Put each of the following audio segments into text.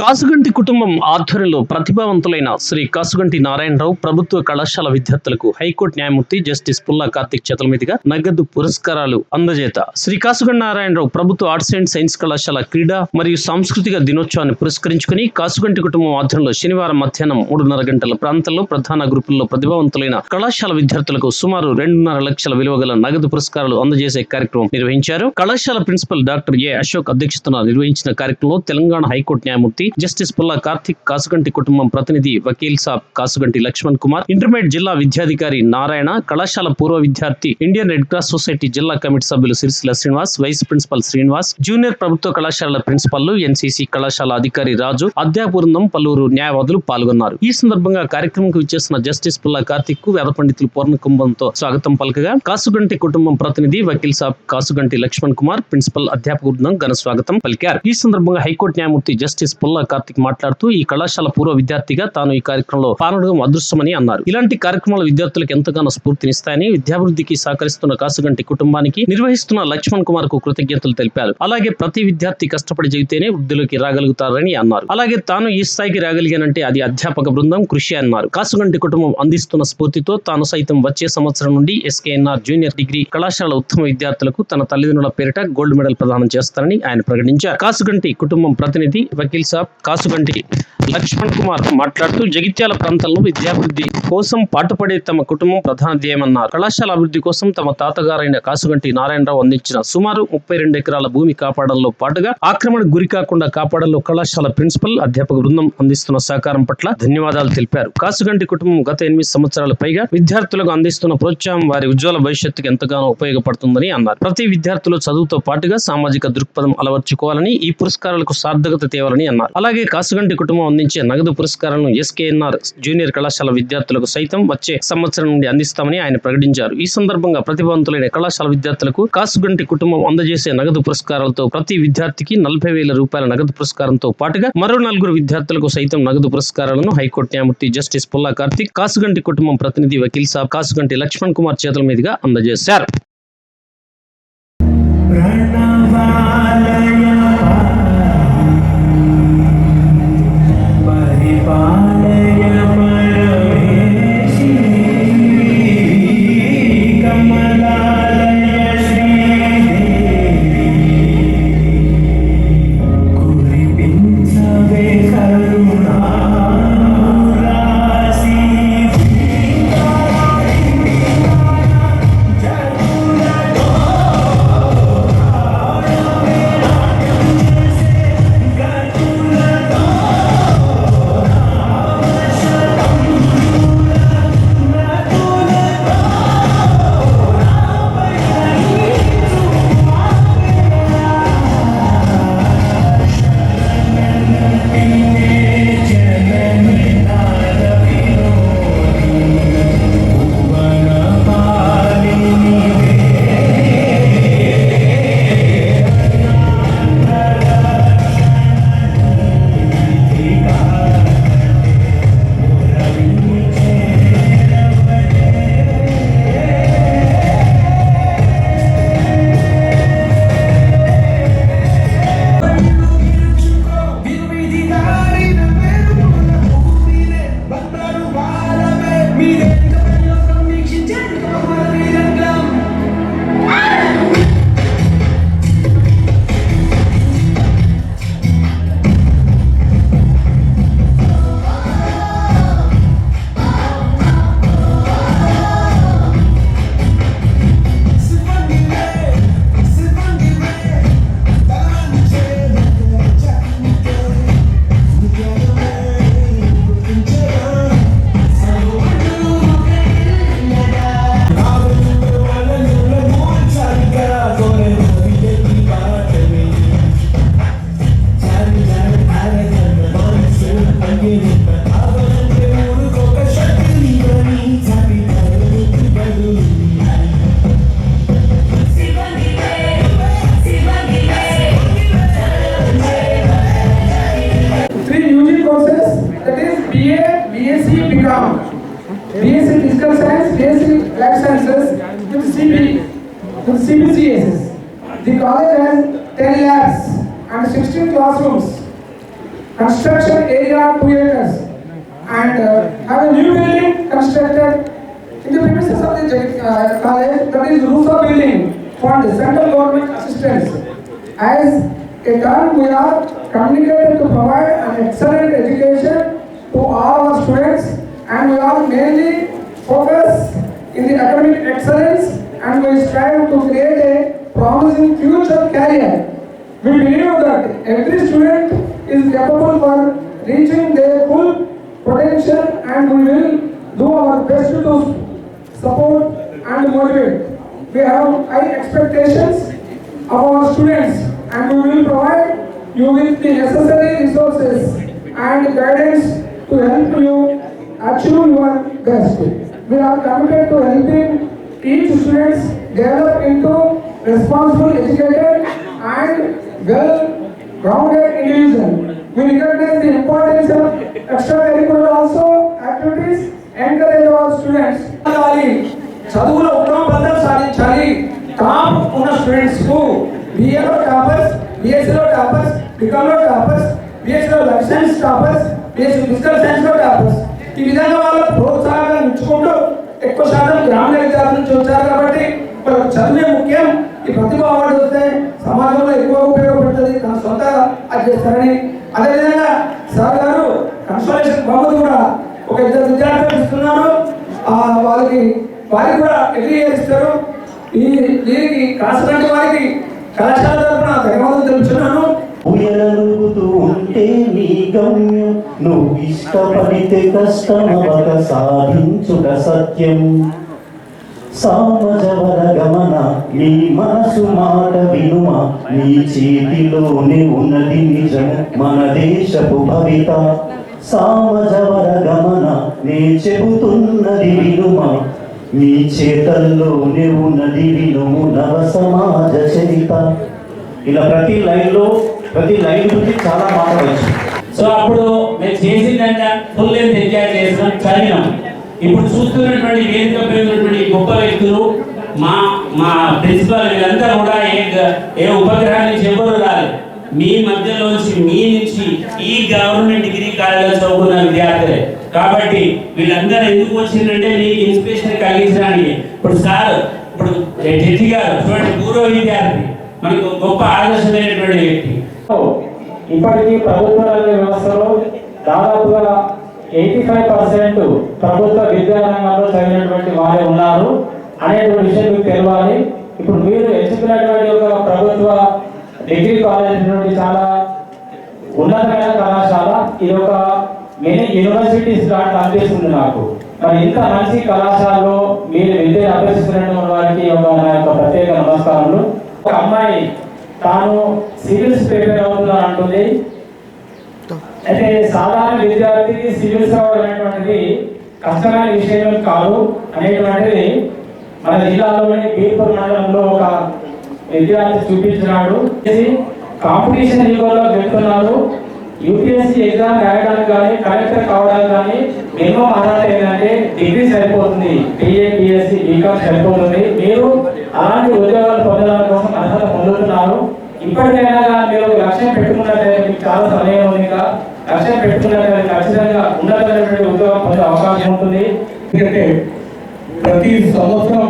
కాసుగంటి కుటుంబం ఆధ్వర్యంలో ప్రతిభావంతులైన శ్రీ కాసుగంటి నారాయణరావు ప్రభుత్వ కళాశాల విద్యార్థులకు హైకోర్టు న్యాయమూర్తి జస్టిస్ పుల్లా కార్తిక్ చేతుల మీదుగా నగదు పురస్కారాలు అందజేత శ్రీ కాసుగంటి నారాయణరావు ప్రభుత్వ ఆర్ట్స్ అండ్ సైన్స్ కళాశాల క్రీడా మరియు సాంస్కృతిక దినోత్సవాన్ని పురస్కరించుకుని కాసుగంటి కుటుంబం ఆధ్వర్యంలో శనివారం మధ్యాహ్నం మూడున్నర గంటల ప్రాంతంలో ప్రధాన గ్రూపుల్లో ప్రతిభావంతులైన కళాశాల విద్యార్థులకు సుమారు రెండున్నర లక్షల విలువ గల నగదు పురస్కారాలు అందజేసే కార్యక్రమం నిర్వహించారు కళాశాల ప్రిన్సిపల్ డాక్టర్ ఏ అశోక్ అధ్యక్షతన నిర్వహించిన కార్యక్రమంలో తెలంగాణ హైకోర్టు న్యాయమూర్తి జస్టిస్ పుల్లా కార్తిక్ కాసుగంటి కుటుంబం ప్రతినిధి వకీల్ సాబ్ కాసుగంటి లక్ష్మణ్ కుమార్ ఇంటర్మీడియట్ జిల్లా విద్యాధికారి నారాయణ కళాశాల పూర్వ విద్యార్థి ఇండియన్ రెడ్ క్రాస్ సొసైటీ జిల్లా కమిటీ సభ్యులు Sirisilla Srinivas vice principal Srinivas junior ప్రభుత్వ కళాశాల ప్రిన్సిపల్ ఎన్సీసీ కళాశాల అధికారి రాజు అధ్యాయ పలువురు న్యాయవాదులు పాల్గొన్నారు ఈ సందర్భంగా కార్యక్రమంకు విచ్చేసిన జస్టిస్ పుల్లా కార్తిక్ కు వేద పండితులు పూర్ణ కుంభంతో స్వాగతం పలకగా కాసుగంటి కుటుంబం ప్రతినిధి వకీల్ సాబ్ కాసుగంటి లక్ష్మణ్ కుమార్ ప్రిన్సిపల్ అధ్యాపక బృందం ఘన స్వాగతం పలికారు ఈ సందర్భంగా హైకోర్టు న్యాయమూర్తి జస్టిస్ పుల్లా అరుణ కార్తిక్ మాట్లాడుతూ ఈ కళాశాల పూర్వ విద్యార్థిగా తాను ఈ కార్యక్రమంలో పాల్గొనడం అదృష్టమని అన్నారు ఇలాంటి కార్యక్రమాలు విద్యార్థులకు ఎంతగానో స్ఫూర్తినిస్తాయని విద్యాభివృద్ధికి సహకరిస్తున్న కాసుగంటి కుటుంబానికి నిర్వహిస్తున్న లక్ష్మణ్ కుమార్ కు కృతజ్ఞతలు తెలిపారు అలాగే ప్రతి విద్యార్థి కష్టపడి జరిగితేనే వృద్ధిలోకి రాగలుగుతారని అన్నారు అలాగే తాను ఈ స్థాయికి రాగలిగానంటే అది అధ్యాపక బృందం కృషి అన్నారు కాసుగంటి కుటుంబం అందిస్తున్న స్ఫూర్తితో తాను సైతం వచ్చే సంవత్సరం నుండి ఎస్కేఎన్ఆర్ జూనియర్ డిగ్రీ కళాశాల ఉత్తమ విద్యార్థులకు తన తల్లిదండ్రుల పేరిట గోల్డ్ మెడల్ ప్రదానం చేస్తారని ఆయన ప్రకటించారు కాసుగంటి కుటుంబం ప్రతినిధి వకీల్ సాబ్ కాసుగంటి లక్ష్మణ్ కుమార్ మాట్లాడుతూ జగిత్యాల ప్రాంతంలో విద్యాభివృద్ధి కోసం పాటుపడే తమ కుటుంబం ప్రధాన ధ్యేయమన్నారు కళాశాల అభివృద్ధి కోసం తమ తాతగారైన కాసుగంటి నారాయణరావు అందించిన సుమారు ముప్పై రెండు ఎకరాల భూమి కాపాడంలో పాటుగా ఆక్రమణ గురి కాకుండా కాపాడంలో కళాశాల ప్రిన్సిపల్ అధ్యాపక బృందం అందిస్తున్న సహకారం పట్ల ధన్యవాదాలు తెలిపారు కాసుగంటి కుటుంబం గత ఎనిమిది సంవత్సరాల పైగా విద్యార్థులకు అందిస్తున్న ప్రోత్సాహం వారి ఉజ్వల భవిష్యత్తుకు ఎంతగానో ఉపయోగపడుతుందని అన్నారు ప్రతి విద్యార్థులు చదువుతో పాటుగా సామాజిక దృక్పథం అలవర్చుకోవాలని ఈ పురస్కారాలకు సార్థకత తేవాలని అన్నారు అలాగే కాసుగంటి కుటుంబం అందించే నగదు పురస్కారాలను ఎస్కేఎన్ఆర్ జూనియర్ కళాశాల విద్యార్థులకు సైతం వచ్చే సంవత్సరం నుండి అందిస్తామని ఆయన ప్రకటించారు ఈ సందర్భంగా ప్రతిభావంతులైన కళాశాల విద్యార్థులకు కాసుగంటి కుటుంబం అందజేసే నగదు పురస్కారాలతో ప్రతి విద్యార్థికి నలభై వేల రూపాయల నగదు పురస్కారంతో పాటుగా మరో నలుగురు విద్యార్థులకు సైతం నగదు పురస్కారాలను హైకోర్టు న్యాయమూర్తి జస్టిస్ పుల్లా కార్తిక్ కాసుగంటి కుటుంబం ప్రతినిధి వకీల్ సాబ్ కాసుగంటి లక్ష్మణ్ కుమార్ చేతుల మీదుగా అందజేశారు uh, college that is Rusa building fund, central government assistance. As a term, we are communicated to provide an excellent education to all our students and we are mainly focused in the academic excellence and we strive to create a promising future career. We believe that every student is capable for reaching their full potential and we will do our best to support and motivate. We have high expectations of our students and we will provide you with the necessary resources and guidance to help you achieve your best. We are committed to helping each student develop into responsible, educated and well-grounded individual. We recognize the importance of extracurricular also activities encourage our students చదువులో ఉత్తమ ఫలితం సాధించాలి top ఉన్న students కు బిఏలో toppers బిఎస్సీలో toppers బికామ్లో toppers బిఎస్సీలో life science toppers BSc physical లో టాపర్స్ ఈ విధంగా వాళ్ళ ప్రోత్సాహంగా ఉంచుకుంటూ ఎక్కువ శాతం గ్రామీణ విద్యార్థుల నుంచి వచ్చారు కాబట్టి వాళ్ళకి చదివే ముఖ్యం ఈ ప్రతిభ అవార్డు వస్తే సమాజంలో ఎక్కువ ఉపయోగపడుతుంది తన సొంత అది చేస్తారని అదేవిధంగా సార్ గారు కన్సోలేషన్ బహుమతి కూడా ఒక ఇద్దరు విద్యార్థులు ఇస్తున్నాను వాళ్ళకి వారికి కూడా ఎగ్రీ చేస్తారు ఈ దీనికి కాసినటువంటి వారికి కళాశాల తరఫున ధన్యవాదాలు తెలుపుతున్నాను నువ్వు ఇష్టపడితే కష్టం సాధించుట సత్యం సామజవర గమన నీ మనసు మాట వినుమ నీ చేతిలోనే ఉన్నది నిజం మన దేశపు భవిత సామజవర గమన నీ చెబుతున్నది వినుమ నీ చేతల్లోనే ఉన్నది వినుము నవ సమాజ చరిత ఇలా ప్రతి లైన్లో ప్రతి లైన్ గురించి చాలా మాట్లాడవచ్చు సో అప్పుడు మేము చేసిందంటే ఫుల్ ఎంజాయ్ చదివినాం ఇప్పుడు చూస్తున్నటువంటి వేదిక పేరున్నటువంటి గొప్ప వ్యక్తులు మా మా ప్రిన్సిపాల్ వీళ్ళంతా కూడా ఏ ఏ ఉపగ్రహం నుంచి ఎవరు రాదు మీ మధ్యలోంచి మీ నుంచి ఈ గవర్నమెంట్ డిగ్రీ కాలేజ్ చదువుకున్న విద్యార్థులే కాబట్టి వీళ్ళందరూ ఎందుకు వచ్చిందంటే మీకు ఇన్స్పిరేషన్ కలిగించడానికి ఇప్పుడు సార్ ఇప్పుడు జడ్జి గారు చూడండి పూర్వ విద్యార్థి మనకు గొప్ప ఆదర్శమైనటువంటి వ్యక్తి ఇప్పటికీ ప్రభుత్వ రంగ వ్యవస్థలో దాదాపుగా ఎయిటీ ఫైవ్ పర్సెంట్ ప్రభుత్వ విద్యా రంగంలో చదివినటువంటి వారే ఉన్నారు అనేటువంటి విషయం మీకు తెలవాలి ఇప్పుడు మీరు ఎంచుకున్నటువంటి ఒక ప్రభుత్వ డిగ్రీ కాలేజ్ నుండి చాలా ఉన్నతమైన కళాశాల ఇది ఒక మినీ యూనివర్సిటీస్ లాంటి అనిపిస్తుంది నాకు మరి ఇంత మంచి కళాశాలలో మీరు విద్యను అభ్యసిస్తున్న వారికి ఒక నా యొక్క ప్రత్యేక నమస్కారములు ఒక అమ్మాయి తాను సివిల్స్ ప్రిపేర్ అవుతున్నారంటుంది అంటుంది అయితే సాధారణ విద్యార్థి సివిల్ సేవ అనేటువంటిది కష్టమైన విషయం కాదు అనేటువంటిది మన జిల్లాలోని బీర్పూర్ మండలంలో ఒక విద్యార్థి చూపించినాడు కాంపిటీషన్ యుగంలో వెళ్తున్నారు యూపీఎస్సీ ఎగ్జామ్ రాయడానికి కానీ కలెక్టర్ కావడానికి కానీ మినిమం అర్హత ఏంటంటే డిగ్రీ సరిపోతుంది డిఏ బీకామ్ సరిపోతుంది మీరు అలాంటి ఉద్యోగాలు పొందడం కోసం అర్హత పొందుతున్నారు ఇప్పటికైనా మీరు లక్ష్యం పెట్టుకున్నట్లయితే మీకు చాలా సమయం ఉంది లక్ష్యం కానీ ఖచ్చితంగా ఉన్నతమైనటువంటి ఉద్యోగం పొందే అవకాశం ఉంటుంది ఎందుకంటే ప్రతి సంవత్సరం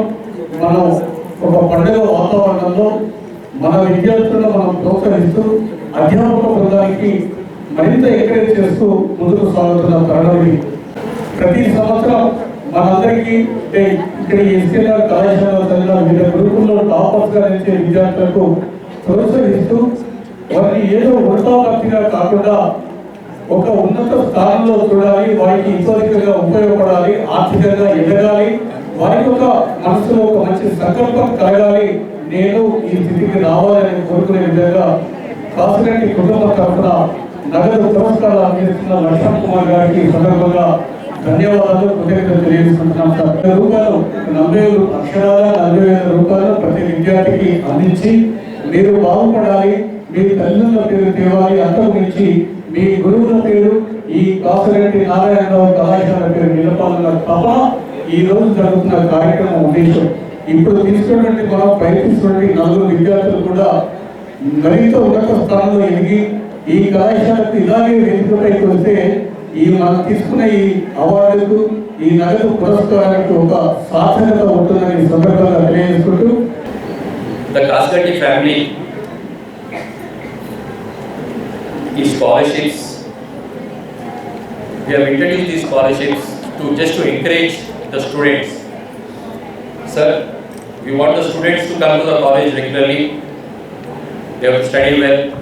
మనం ఒక పండుగ వాతావరణంలో మన విద్యార్థులను మనం ప్రోత్సహిస్తూ అధ్యాపక బృందానికి మరింత ఎంకరేజ్ చేస్తూ ముందుకు సాగుతున్న తరగతి ప్రతి సంవత్సరం మనందరికీ ఇక్కడ ఎస్కేఆర్ కళాశాల చదివిన వివిధ గ్రూపుల్లో టాపర్స్గా నిలిచే విద్యార్థులకు ప్రోత్సహిస్తూ వారిని ఏదో వృత్తాపత్తిగా కాకుండా ఒక ఉన్నత స్థానంలో చూడాలి వారికి ఇంకోరికగా ఉపయోగపడాలి ఆర్థికంగా ఎదగాలి వారికి ఒక మనసులో ఒక మంచి సంకల్పం కలగాలి నేను ఈ స్థితికి రావాలని కోరుకునే విధంగా కాసిరెడ్డి కుటుంబ తరఫున నగదు పురస్కారాలు అందిస్తున్న లక్ష్మణ్ కుమార్ గారికి సందర్భంగా ధన్యవాదాలు కృతజ్ఞతలు తెలియజేస్తున్నాం సార్ రూపాయలు నలభై వేలు అక్షరాల నలభై వేల రూపాయలు ప్రతి విద్యార్థికి అందించి మీరు బాగుపడాలి మీ తల్లిదండ్రుల పేరు తేవాలి అంతకు మించి మీ గురువుల పేరు ఈ కాసరెడ్డి నారాయణరావు కళాశాల పేరు నిలపాలన్న తప ఈ రోజు జరుగుతున్న కార్యక్రమం ఉద్దేశం ఇప్పుడు తీసుకున్నట్టు మనం ప్రయత్నిస్తున్నటువంటి నలుగురు విద్యార్థులు కూడా మరింత ఉన్నత స్థానంలో ఎదిగి ఈ కళాశాలకు ఇలాగే వెతుకుపైకి వస్తే ఈ మనం తీసుకున్న ఈ అవార్డుకు ఈ నగదు పురస్కారానికి ఒక సాధనత ఉంటుందని సందర్భంగా తెలియజేసుకుంటూ the Kasuganti family scholarships. We have introduced these scholarships to just to encourage the students. Sir, we want the students to come to the college regularly. They have study well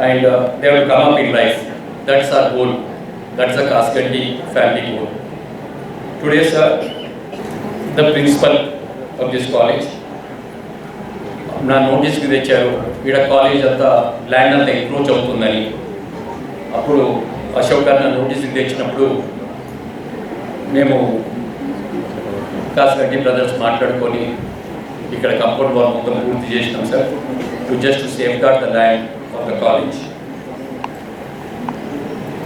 and uh, they will come up in life. That's our goal. That's the Kaskandi family goal. Today, sir, the principal of this college నా నోటీస్కి తెచ్చారు ఈడ college అంతా land అంతా encroach అవుతుందని అప్పుడు అశోక్ గారు నా నోటీస్కి తెచ్చినప్పుడు మేము రెడ్డి బ్రదర్స్ మాట్లాడుకొని ఇక్కడ కంపౌండ్ వాల్ మొత్తం పూర్తి చేసినాం sir to just safeguard the land of the college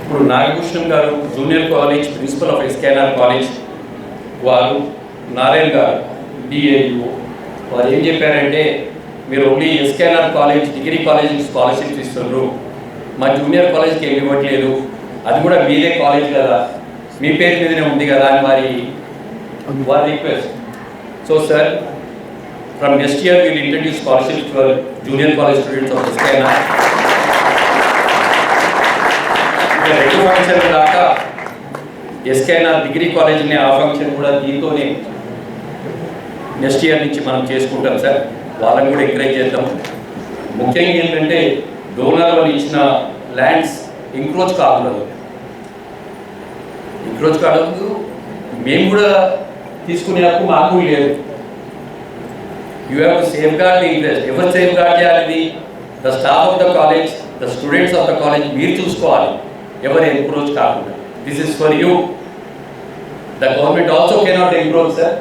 ఇప్పుడు నాగభూషణ్ గారు junior college principal of SKNR college వారు నారాయణ గారు డిఏయు వారు ఏం చెప్పారంటే మీరు only SKNR college degree college scholarships ఇస్తున్నారు మా జూనియర్ కాలేజ్కి ఏమి ఇవ్వట్లేదు అది కూడా మీదే కాలేజ్ కదా మీ పేరు మీదనే ఉంది కదా అని వారి వారి request so sir from next year will introduce scholarship for junior college students of SKNR రెండు ఫంక్షన్ దాకా ఎస్కేఎన్ఆర్ డిగ్రీ కాలేజ్ని ఆ ఫంక్షన్ కూడా దీంతోనే నెక్స్ట్ ఇయర్ నుంచి మనం చేసుకుంటాం సార్ వాళ్ళని కూడా ఎంకరేజ్ చేద్దాం ముఖ్యంగా ఏంటంటే డోనర్ ఇచ్చిన ల్యాండ్స్ ఎంక్రోచ్ కాకూడదు ఎంక్రోచ్ కాకూడదు మేము కూడా తీసుకునే హక్కు మాకు లేదు you have to safeguard the interest ఎవరు సేఫ్ గార్డ్ చేయాలి the staff of the college the students of the college మీరు చూసుకోవాలి ఎవరు ఎంక్రోచ్ కాకుండా this is for you the government also cannot encroach sir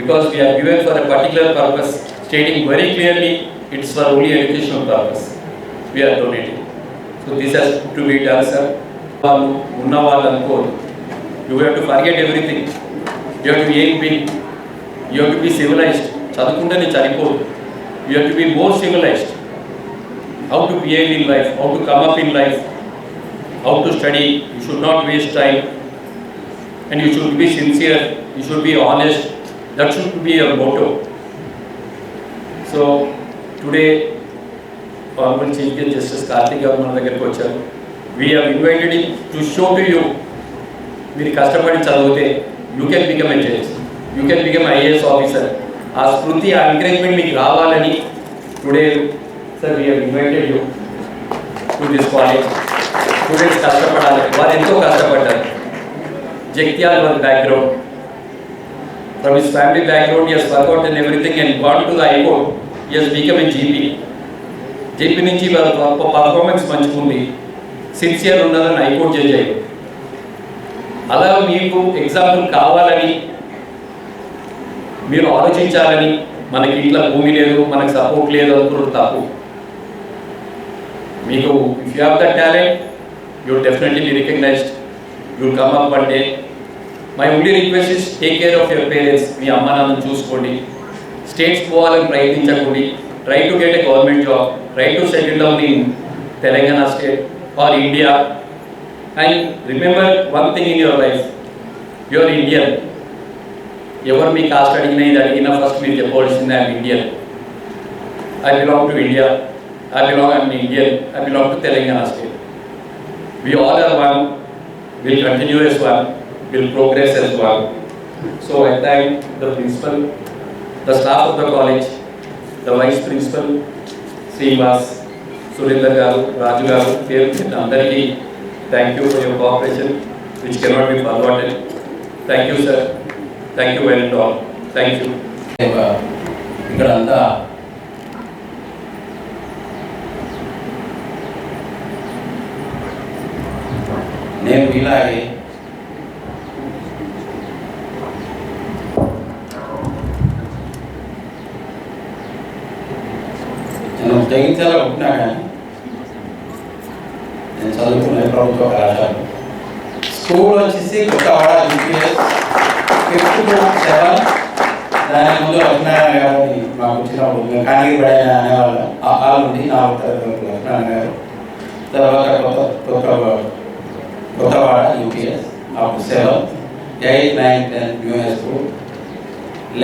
because we have given for a particular purpose Stating very clearly, it's for only educational purpose. We are donating. So this has to be done, sir. You have to forget everything. You have to aim big. You have to be civilized. You have to be more civilized. How to behave in life, how to come up in life, how to study. You should not waste time. And you should be sincere. You should be honest. That should be your motto. So today government chief justice Karthik garu మన దగ్గరికి వచ్చారు we are invited in to show to you మీరు కష్టపడి చదివితే you can become a judge you can become IAS officer ఆ స్మృతి ఆ encouragement మీకు రావాలని today sir we are invited you to this college students కష్టపడాలి వారు ఎంతో కష్టపడ్డారు జగ్త్యాల్ వారి background from his family background years workout and everything and got to the high court is in GP GP నుంచి వాళ్ళ పర్ఫార్మెన్స్ మంచిగా ఉంది ఇయర్ ఉన్నదని హైకోర్టు జడ్జ్ అయ్యి అలా మీకు ఎగ్జాంపుల్ కావాలని మీరు ఆలోచించాలని మనకి ఇట్లా భూమి లేదు మనకు సపోర్ట్ లేదు అనుకున్నది తప్పు మీకు if you have the talent you definitely be recognised you come up day my only request is take care of your parents మీ అమ్మ నాన్నను చూసుకోండి స్టేట్స్ పోవాలని ప్రయత్నించకూడి try to get a government job try to settle down in Telangana state or India and remember one thing in your life your Indian ఎవరు మీ caste అడిగినా ఇది అడిగినా first మీరు చెప్పవలసిందే I'm Indian I belong to India I belong I'm Indian I belong to Telangana state we all are one will continue as one will progress as one so I thank the principal the staff of the college the vice principal Srinivas Surender garu Raju garu పేరు అందరికీ thank you for your cooperation which cannot be forwarded thank you sir thank you well to all thank you ఇక్కడ అంతా నేను ఇలాగే జగిత్యాల పుట్టినా కానీ నేను చదువుకునే ప్రభుత్వ కళాశాల స్కూల్ వచ్చేసి కొత్తవాడ యూపీఎస్ ఫిఫ్త్ సెవెన్ దాని ముందు లక్ష్మీనారాయణ గారు మాకు వచ్చినప్పుడు కానికి పడైన అనేవాళ్ళు వాళ్ళు ఉంది నా లక్ష్మీనారాయణ గారు తర్వాత కొత్త కొత్త కొత్తవాడ యూపీఎస్ మాకు seven eighth ninth tenth new high school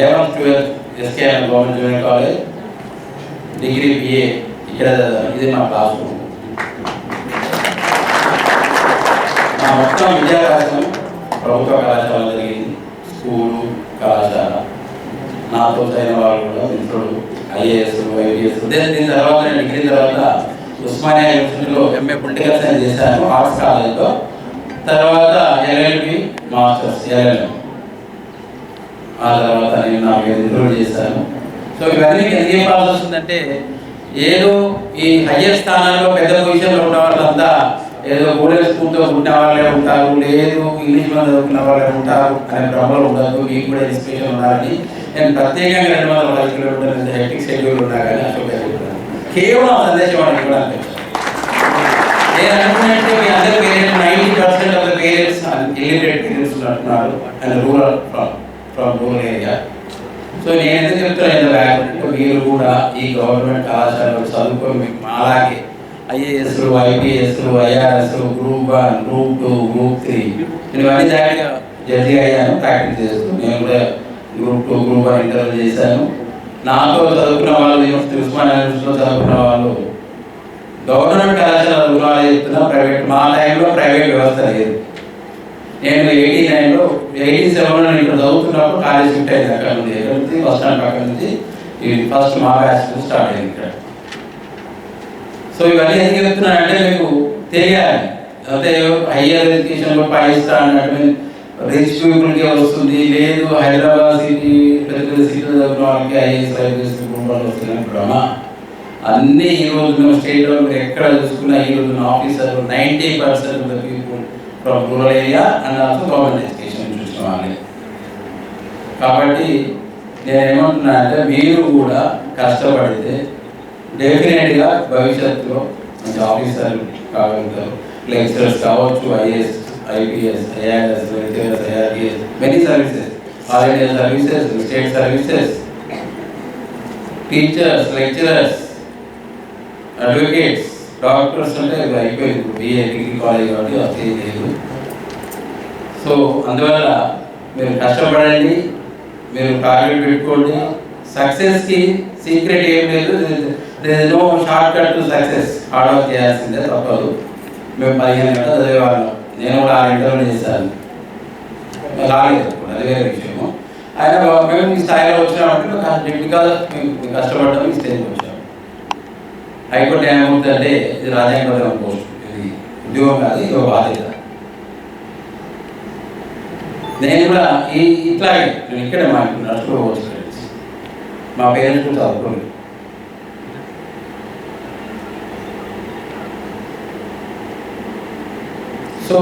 eleventh twelfth SKM government junior college degree BA ఇక్కడ ఇది మా క్లాస్ రూమ్ మా మొత్తం విద్యా కార్యక్రమం ప్రభుత్వ కళాశాల జరిగింది స్కూలు కళాశాల నాతో అయిన వాళ్ళు కూడా మిత్రులు ఐఏఎస్ ఐపీఎస్ దీని తర్వాత నేను డిగ్రీ తర్వాత ఉస్మానియా యూనివర్సిటీలో ఎంఏ పొలిటికల్ సైన్స్ చేశాను ఆర్ట్స్ కాలేజ్లో తర్వాత ఎల్ఎల్బి మాస్టర్స్ ఎల్ఎల్ఎం ఆ తర్వాత నేను నాకు ఇంక్లూడ్ చేశాను సో ఇవన్నీ ఏం చెప్పాల్సి వస్తుందంటే ఏదో ఈ హయ్యర్ స్థానాల్లో పెద్ద పొజిషన్లో ఉన్న వాళ్ళంతా ఏదో గూడెల స్కూల్తో ఉండే వాళ్ళే ఉంటారు లేదు ఇంగ్లీష్ లో చదువుకున్న వాళ్ళే ఉంటారు అనే ప్రాబ్లం ఉండదు మీకు కూడా ఇన్స్పిరేషన్ ఉండాలని నేను ప్రత్యేకంగా రెండు వందల పది కిలోమీటర్ల హెక్టిక్ షెడ్యూల్ ఉండాలని కేవలం సందేశం అని కూడా నేను మీ అందరి parents ninety percent of the parents eliminate parents అంటున్నారు and rural from from rural area so నేను ఎంత చెప్తున్నాను మీరు కూడా ఈ గవర్నమెంట్ కళాశాలలో చదువుకొని మీకు అలాగే IAS IPS IRS group one group two group three నేను అన్ని జాయిన్గా జడ్జి అయ్యాను ప్రాక్టీస్ చేస్తూ నేను కూడా group two group one interview చేశాను నాతో చదువుకున్న వాళ్ళు యూనివర్సిటీ ఉస్మాన్ యూనివర్సిటీలో చదువుకున్న వాళ్ళు గవర్నమెంట్ కళాశాల గురాలు చెప్తున్నా ప్రైవేట్ మా టైంలో ప్రైవేట్ వ్యవస్థ లేదు నేను ఎయిటీ నైన్లో ఎయిటీ సెవెన్లో నేను ఇక్కడ చదువుతున్నప్పుడు కాలేజ్ ఫిట్ అయింది అక్కడ నుంచి ఫస్ట్ వస్తాను అక్కడ నుంచి ఇది ఫస్ట్ మా బ్యాచ్ స్టార్ట్ అయింది ఇక్కడ సో ఇవన్నీ ఎందుకు చెప్తున్నానంటే మీకు తెలియాలి అంటే హయ్యర్ ఎడ్యుకేషన్లో పైస్తా అన్నటువంటి రిచ్ పీపుల్కి వస్తుంది లేదు హైదరాబాద్ సిటీ పెద్ద పెద్ద సిటీ దగ్గర వాళ్ళకి ఐఏఎస్ కుటుంబాలు వస్తున్నాయి భ్రమ అన్ని ఈ రోజున స్టేట్లో ఎక్కడ చూసుకున్నా ఈ రోజున ఆఫీసర్లు ninety percent from rural area and also government education చూసిన వాళ్ళే కాబట్టి నేను ఏమంటున్నా అంటే మీరు కూడా కష్టపడితే డెఫినెట్గా భవిష్యత్తులో మంచి ఆఫీసర్లు కాగలుగుతారు లెక్చరర్స్ కావచ్చు IAS IPS IRS IRS many services all India services state services teachers lecturers advocates doctors అంటే అయిపోయింది బిఏ డిగ్రీ కాలేజ్ కాబట్టి వస్తే లేదు సో అందువల్ల మీరు కష్టపడండి మీరు టార్గెట్ పెట్టుకోండి సక్సెస్కి సీక్రెట్ ఏం లేదు no short cut to success hard చేయాల్సిందే తప్పదు మేము పదిహేను గంటలు చదివేవాళ్ళం నేను కూడా ఆరు గంటలు చేశాను రాలేదు అది వేరే విషయము అయినా మేము ఈ స్థాయిలో వచ్చినామంటే బికాజ్ మేము కష్టపడడం ఈ స్థాయికి వచ్చాము హైకోర్టు ఏమవుతుంది అంటే ఇది రాజ్యాంగ పోస్ట్ ఇది ఉద్యోగం కాదు ఇది ఒక బాధ్యత నేను కూడా ఈ ఇట్లాగే నేను ఇక్కడే మా నడుచుకో మా పేరెంట్స్ కూడా చదువుకోలేదు సో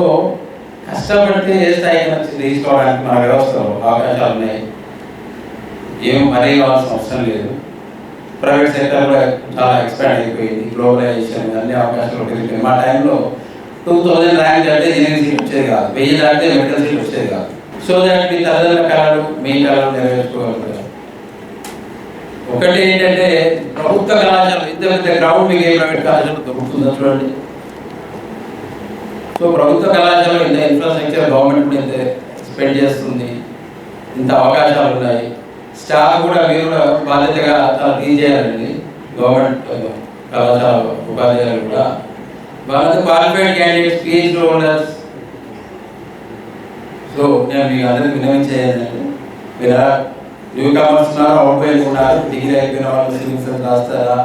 కష్టపడితే ఏ స్థాయి నుంచి తీసుకోవడానికి మన వ్యవస్థలో అవకాశాలు ఉన్నాయి ఏం మరీ కావాల్సిన అవసరం లేదు ప్రైవేట్ సెక్టర్ కూడా చాలా ఎక్స్పాండ్ అయిపోయింది గ్లోబలైజేషన్ అన్ని అవకాశాలు పెరిగిపోయింది మా టైంలో టూ థౌజండ్ ర్యాంక్ దాటితే ఇంజనీరింగ్ సీట్ వచ్చేది కాదు వెయ్యి దాటితే మెడికల్ సీట్ వచ్చేది కాదు సో దానికి మీ తల్లిదండ్రుల కళలు మీ కళలు నెరవేర్చుకోవాలి ఒకటి ఏంటంటే ప్రభుత్వ కళాశాల పెద్ద గ్రౌండ్ మీకు ఏ ప్రైవేట్ కళాశాల దొరుకుతుంది చూడండి సో ప్రభుత్వ కళాశాల ఇంత ఇన్ఫ్రాస్ట్రక్చర్ గవర్నమెంట్ ఇంత స్పెండ్ చేస్తుంది ఇంత అవకాశాలు ఉన్నాయి చాలా కూడా వీరు బాధ్యతగా చాలా తీసేయాలండి గవర్నమెంట్ కళాశాల ఉపాధ్యాయులు కూడా వాళ్ళతో qualified candidates PhD holders so నేను మీ అందరికి విన్నవించేయాలండి మీరు న్యూ కామర్స్ ఉన్నారు అవుట్ పోయి ఉన్నారు డిగ్రీ అయిపోయిన వాళ్ళు సివిల్స్ రాస్తారా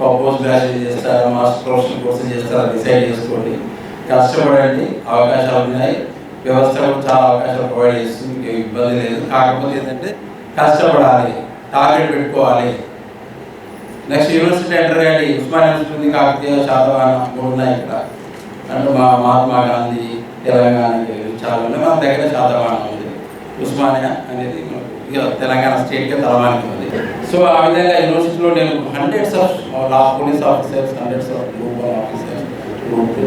పోస్ట్ గ్రాడ్యుయేట్ చేస్తారా మాస్టర్ ప్రొఫెషన్ కోర్సులు చేస్తారా డిసైడ్ చేసుకోండి కష్టపడండి అవకాశాలు ఉన్నాయి వ్యవస్థ చాలా అవకాశాలు ప్రొవైడ్ చేస్తుంది ఇబ్బంది లేదు కాకపోతే ఏంటంటే కష్టపడాలి టార్గెట్ పెట్టుకోవాలి నెక్స్ట్ యూనివర్సిటీ ఎంటర్ అయ్యాలి ఉస్మాన్ యూనివర్సిటీ కాకతీయ చాలా ఉన్నాయి ఇక్కడ అంటే మా మహాత్మా గాంధీ తెలంగాణ చాలా ఉన్నాయి మన దగ్గర శాతవాహనం ఉంది ఉస్మానియా అనేది తెలంగాణ స్టేట్కే తలవానికి ఉంది సో ఆ విధంగా యూనివర్సిటీలో నేను hundreds of law police officers hundreds of group officers group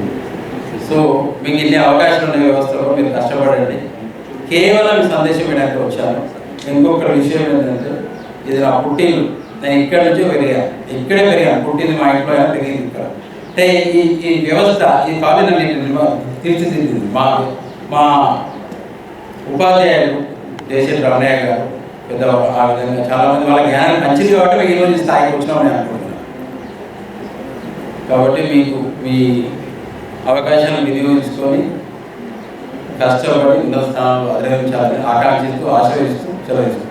so మీకు ఇన్ని అవకాశాలు ఉన్న వ్యవస్థలో మీరు కష్టపడండి కేవలం సందేశం వినడానికి వచ్చాను ఇంకొక విషయం ఏంటంటే ఇది నా పుట్టిల్లు నేను ఇక్కడ నుంచి పెరిగాను ఇక్కడే పెరిగాను పుట్టింది మా ఇంట్లో పెరిగింది ఇక్కడ అంటే ఈ ఈ వ్యవస్థ ఈ కాలేజ్ అనేది తీర్చిదిద్దింది మా మా ఉపాధ్యాయులు జయశీల్ రమణయ్య గారు పెద్ద ఆ విధంగా చాలామంది వాళ్ళ జ్ఞానం పంచింది కాబట్టి ఈరోజు స్థాయికి వచ్చినామని అనుకుంటున్నాను కాబట్టి మీకు మీ అవకాశాలను వినియోగించుకొని కష్టపడి ఉన్నత స్థానంలో అధిగమించాలని ఆకాంక్షిస్తూ ఆశ్రయిస్తూ Kalau itu.